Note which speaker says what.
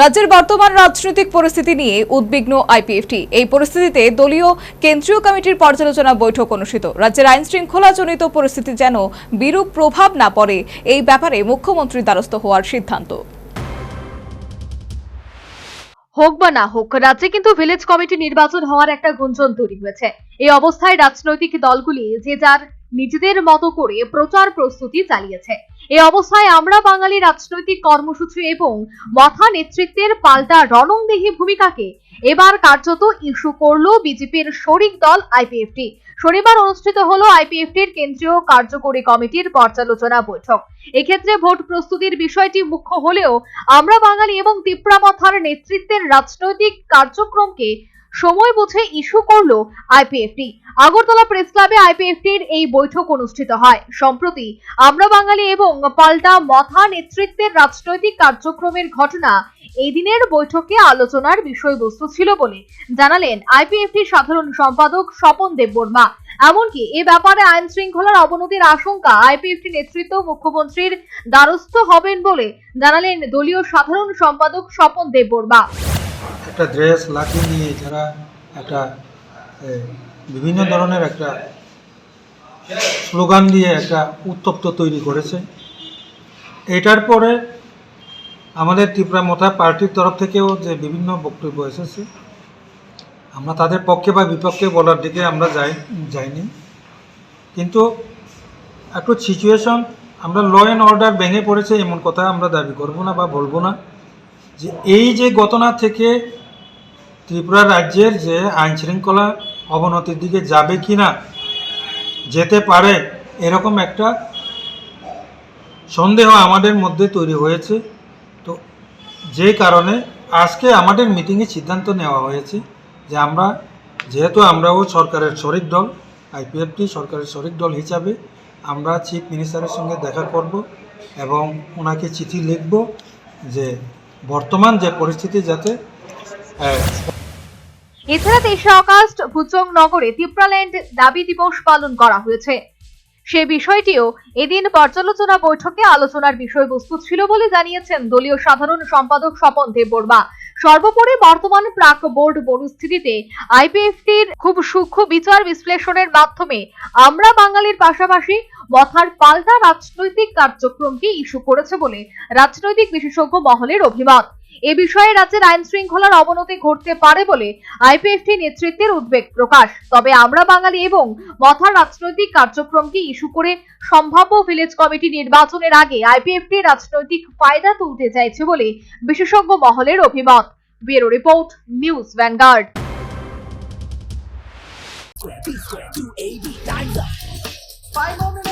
Speaker 1: রাজ্যের বর্তমান রাজনৈতিক পরিস্থিতি নিয়ে উদ্বিগ্ন আইপিএফটি। এই পরিস্থিতিতে দলীয় কেন্দ্রীয় কমিটির পর্যালোচনা বৈঠক অনুষ্ঠিত। রাজ্যের আইন শৃঙ্খলাজনিত পরিস্থিতি যেন বিরূপ প্রভাব না পড়ে, এই ব্যাপারে মুখ্যমন্ত্রীর দ্বারস্থ হওয়ার সিদ্ধান্ত।
Speaker 2: হোক বা না হোক, রাজ্যে কিন্তু ভিলেজ কমিটি নির্বাচন হওয়ার একটা গুঞ্জন তৈরি হয়েছে। এই অবস্থায় রাজনৈতিক দলগুলি যে যার নিজেদের মতো করে প্রচার প্রস্তুতি চালিয়েছে। এ অবস্থায় আমরা বাঙালি রাজনৈতিক কর্মসূচি এবং মথা নেতৃত্বের পাল্টা রণংদেহী ভূমিকাকে এবার কার্যত ইস্যু করল বিজেপির শরিক দল আইপিএফটি। শনিবার অনুষ্ঠিত হলো আইপিএফটির কেন্দ্রীয় কার্যকরী কমিটির পর্যালোচনা বৈঠক। এক্ষেত্রে ভোট প্রস্তুতির বিষয়টি মুখ্য হলেও আমরা বাঙালি এবং তিপ্রামথার নেতৃত্বের রাজনৈতিক কার্যক্রমকে সময় বুঝে ইস্যু করল আইপিএফটি। আগরতলা প্রেস ক্লাবে আইপিএফটির এই বৈঠক অনুষ্ঠিত হয়। সম্প্রতি আমরা বাঙালি এবং পাল্টা মথা নেতৃত্বের রাজনৈতিক কার্যক্রমের ঘটনা এই দিনের বৈঠকে আলোচনার বিষয়বস্তু ছিল বলে জানালেন আইপিএফটির সাধারণ সম্পাদক স্বপন দেববর্মা। এমনকি এ ব্যাপারে আইন শৃঙ্খলার অবনতির আশঙ্কা আইপিএফটি নেতৃত্ব মুখ্যমন্ত্রীর দ্বারস্থ হবেন বলে জানালেন দলীয় সাধারণ সম্পাদক স্বপন দেববর্মা।
Speaker 3: একটা ড্রেস লাঠি নিয়ে যারা একটা বিভিন্ন ধরনের একটা স্লোগান দিয়ে একটা উত্তপ্ত তৈরি করেছে। এটার পরে আমাদের ত্রিপুরা মথা পার্টির তরফ থেকেও যে বিভিন্ন বক্তব্য এসেছে, আমরা তাদের পক্ষে বা বিপক্ষে বলার দিকে আমরা যাই, যাইনি। কিন্তু একটু সিচুয়েশন আমরা ল অ্যান্ড অর্ডার ভেঙে পড়েছে এমন কথা আমরা দাবি করব না বা বলব না যে এই যে ঘটনা থেকে ত্রিপুরা রাজ্যের যে আইন শৃঙ্খলা অবনতির দিকে যাবে কি না যেতে পারে এরকম একটা সন্দেহ আমাদের মধ্যে তৈরি হয়েছে। তো যে কারণে আজকে আমাদের মিটিংয়ে সিদ্ধান্ত নেওয়া হয়েছে যে আমরা যেহেতু আমরাও সরকারের শরিক দল আইপিএফটি সরকারের শরিক দল হিসাবে আমরা চিফ মিনিস্টারের সঙ্গে দেখা করব এবং ওনাকে চিঠি লিখব যে বর্তমান যে পরিস্থিতি যাতে আহ,
Speaker 2: এছাড়া তেইশে আগস্ট ভুচং নগরে ত্রিপুরাল্যান্ড দাবি দিবস পালন করা হয়েছে। সে বিষয়টিও এদিন পর্যালোচনা বৈঠকে আলোচনার বিষয়বস্তু ছিল বলে জানিয়েছেন দলীয় সাধারণ সম্পাদক স্বপন দেববর্মা। সর্বোপরি বর্তমান প্রাক বোর্ড পরিস্থিতিতে আইপিএফটির খুব সূক্ষ্ম বিচার বিশ্লেষণের মাধ্যমে আমরা বাঙালির পাশাপাশি মথার পাল্টা রাজনৈতিক কার্যক্রমকে ইস্যু করেছে বলে রাজনৈতিক বিশেষজ্ঞ মহলের অভিমত। এ বিষয়ে রাজ্যের আইন শৃঙ্খলার অবনতি ঘটতে পারে বলে আইপিএফটি নেতৃত্বের উদ্বেগ প্রকাশ। তবে আমরা বাঙালি এবং মথার রাজনৈতিক কার্যক্রমকে ইস্যু করে সম্ভাব্য ভিলেজ কমিটি নির্বাচনের আগে আইপিএফটি রাজনৈতিক ফায়দা তুলতে চাইছে বলে বিশেষজ্ঞ মহলের অভিমত। Bureau report, news vanguard.
Speaker 4: I've got